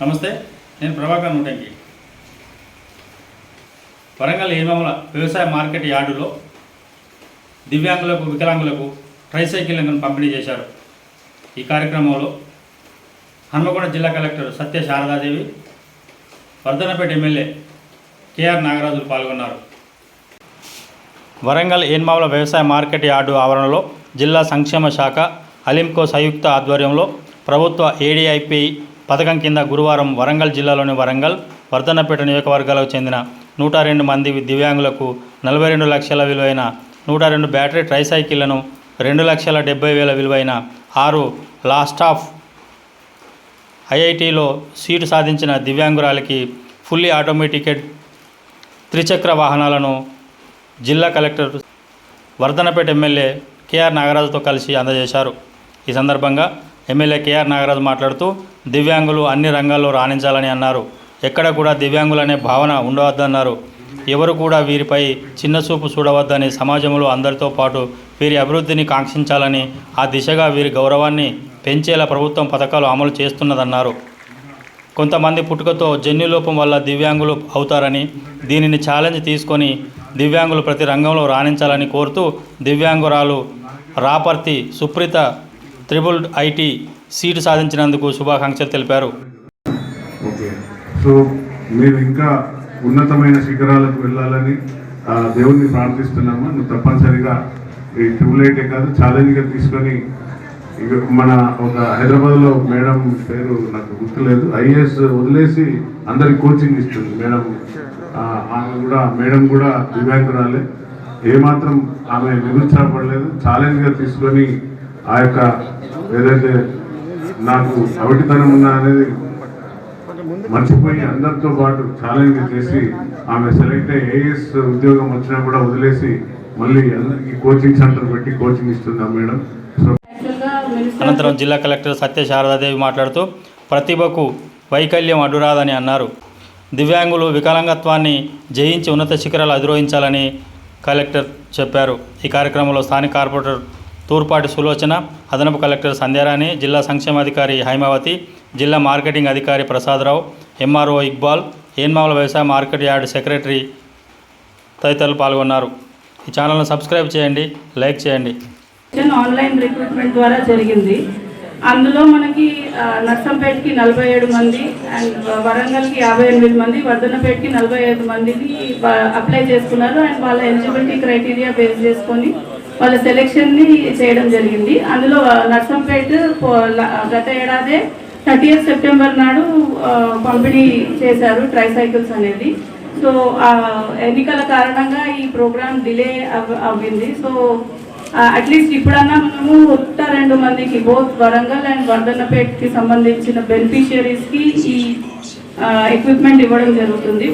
నమస్తే నేను ప్రభాకర్ నూటంకి వరంగల్ ఏమముల వ్యవసాయ మార్కెట్ యార్డులో దివ్యాంగులకు వికలాంగులకు ట్రైసైకిళ్ళను పంపిణీ చేశారు. ఈ కార్యక్రమంలో హన్మకొండ జిల్లా collector Satya Saradadevi Wardhannapet MLA KR Nagarajulu పాల్గొన్నారు. వరంగల్ ఏన్మావుల వ్యవసాయ మార్కెట్ యార్డు ఆవరణలో జిల్లా సంక్షేమ శాఖ అలింకో సంయుక్త ఆధ్వర్యంలో ప్రభుత్వ ఏడీఐపీ పథకం కింద గురువారం వరంగల్ జిల్లాలోని వరంగల్ వర్ధన్నపేట నియోజకవర్గాలకు చెందిన నూట రెండు మంది దివ్యాంగులకు నలభై రెండు లక్షల విలువైన నూట రెండు బ్యాటరీ ట్రైసైకిళ్ళను రెండు లక్షల డెబ్బై వేల విలువైన ఆరు లాస్ట్ ఆఫ్ ఐఐటిలో సీటు సాధించిన దివ్యాంగురాలికి ఫుల్లీ ఆటోమేటికెడ్ త్రిచక్ర వాహనాలను జిల్లా collector Wardhannapet MLA K R నాగరాజుతో కలిసి అందజేశారు. ఈ సందర్భంగా ఎమ్మెల్యే కేఆర్ నాగరాజు మాట్లాడుతూ దివ్యాంగులు అన్ని రంగాల్లో రాణించాలని అన్నారు. ఎక్కడ కూడా దివ్యాంగులనే భావన ఉండవద్దన్నారు. ఎవరు కూడా వీరిపై చిన్న చూపు చూడవద్దని సమాజంలో అందరితో పాటు వీరి అభివృద్ధిని కాంక్షించాలని ఆ దిశగా వీరి గౌరవాన్ని పెంచేలా ప్రభుత్వం పథకాలు అమలు చేస్తున్నదన్నారు. కొంతమంది పుట్టుకతో జన్యులోపం వల్ల దివ్యాంగులు అవుతారని దీనిని ఛాలెంజ్ తీసుకొని దివ్యాంగులు ప్రతి రంగంలో రాణించాలని కోరుతూ దివ్యాంగురాలు Raparthi Supreetha triple IT seat సాధించినందుకు శుభాకాంక్షలు తెలిపారు. ఓకే. సో మేము ఇంకా ఉన్నతమైన శిఖరాలకు వెళ్ళాలని ఆ, దేవుణ్ణి ప్రార్థిస్తున్నాము. నువ్వు తప్పనిసరిగా ఈ ట్రిపుల్ ఐటే కాదు ఛాలెంజ్గా తీసుకొని మన ఒక హైదరాబాద్లో మేడం పేరు నాకు గుర్తులేదు. ఐఏఎస్ వదిలేసి అందరికి కోచింగ్ ఇస్తుంది మేడం. ఆమె కూడా మేడం కూడా దివ్యాంగురాలే. ఏమాత్రం ఆమె నిరుత్సాహపడలేదు. ఛాలెంజ్గా తీసుకొని ఆ యొక్క ఏదైతే నాకు అవిటితనం ఉన్నా అనేది మర్చిపోయి అందరితో పాటు ఛాలెంజ్ చేసి ఆమె సెలెక్ట్ అయ్యి ఏఎస్ ఉద్యోగం వచ్చినా కూడా వదిలేసి మళ్ళీ అందరికీ కోచింగ్ సెంటర్ పెట్టి కోచింగ్ ఇస్తుంది ఆ మేడం అనంతరం జిల్లా కలెక్టర్ సత్య శారదాదేవి మాట్లాడుతూ ప్రతిభకు వైకల్యం అడ్డురాదని అన్నారు. దివ్యాంగులు వికలాంగత్వాన్ని జయించి ఉన్నత శిఖరాలు అధిరోహించాలని కలెక్టర్ చెప్పారు. ఈ కార్యక్రమంలో స్థానిక కార్పొరేటర్ తూర్పాటి సులోచన అదనపు కలెక్టర్ సంధ్యారాణి జిల్లా సంక్షేమాధికారి హైమావతి జిల్లా మార్కెటింగ్ అధికారి ప్రసాదరావు ఎంఆర్ఓ ఇక్బాల్ ఏన్మావుల వ్యవసాయ మార్కెట్ యార్డ్ సెక్రటరీ తదితరులు పాల్గొన్నారు. ఈ ఛానల్ను సబ్స్క్రైబ్ చేయండి లైక్ చేయండి. ఆన్లైన్ రిక్రూట్మెంట్ ద్వారా జరిగింది. అందులో మనకి నర్సంపేటకి నలభై ఏడు మంది అండ్ వరంగల్కి యాభై ఎనిమిది మంది వర్ధనపేటకి నలభై ఐదు మందికి అప్లై చేసుకున్నారు అండ్ వాళ్ళ ఎలిజిబిలిటీ క్రైటీరియా బేస్ చేసుకొని వాళ్ళ సెలెక్షన్ని చేయడం జరిగింది. అందులో నర్సంపేట్ నర్సంపేట గత ఏడాదే థర్టీ సెప్టెంబర్ నాడు పంపిణీ చేశారు ట్రైసైకిల్స్ అనేది. సో ఆ ఎన్నికల కారణంగా ఈ ప్రోగ్రామ్ డిలే అవ్- అవ్వింది. సో అట్లీస్ట్ ఇప్పుడన్నా మనము కొత్త రెండు మందికి బోత్ వరంగల్ అండ్ వర్ధన్నపేట్కి సంబంధించిన బెనిఫిషియరీస్కి ఈ ఎక్విప్మెంట్ ఇవ్వడం జరుగుతుంది.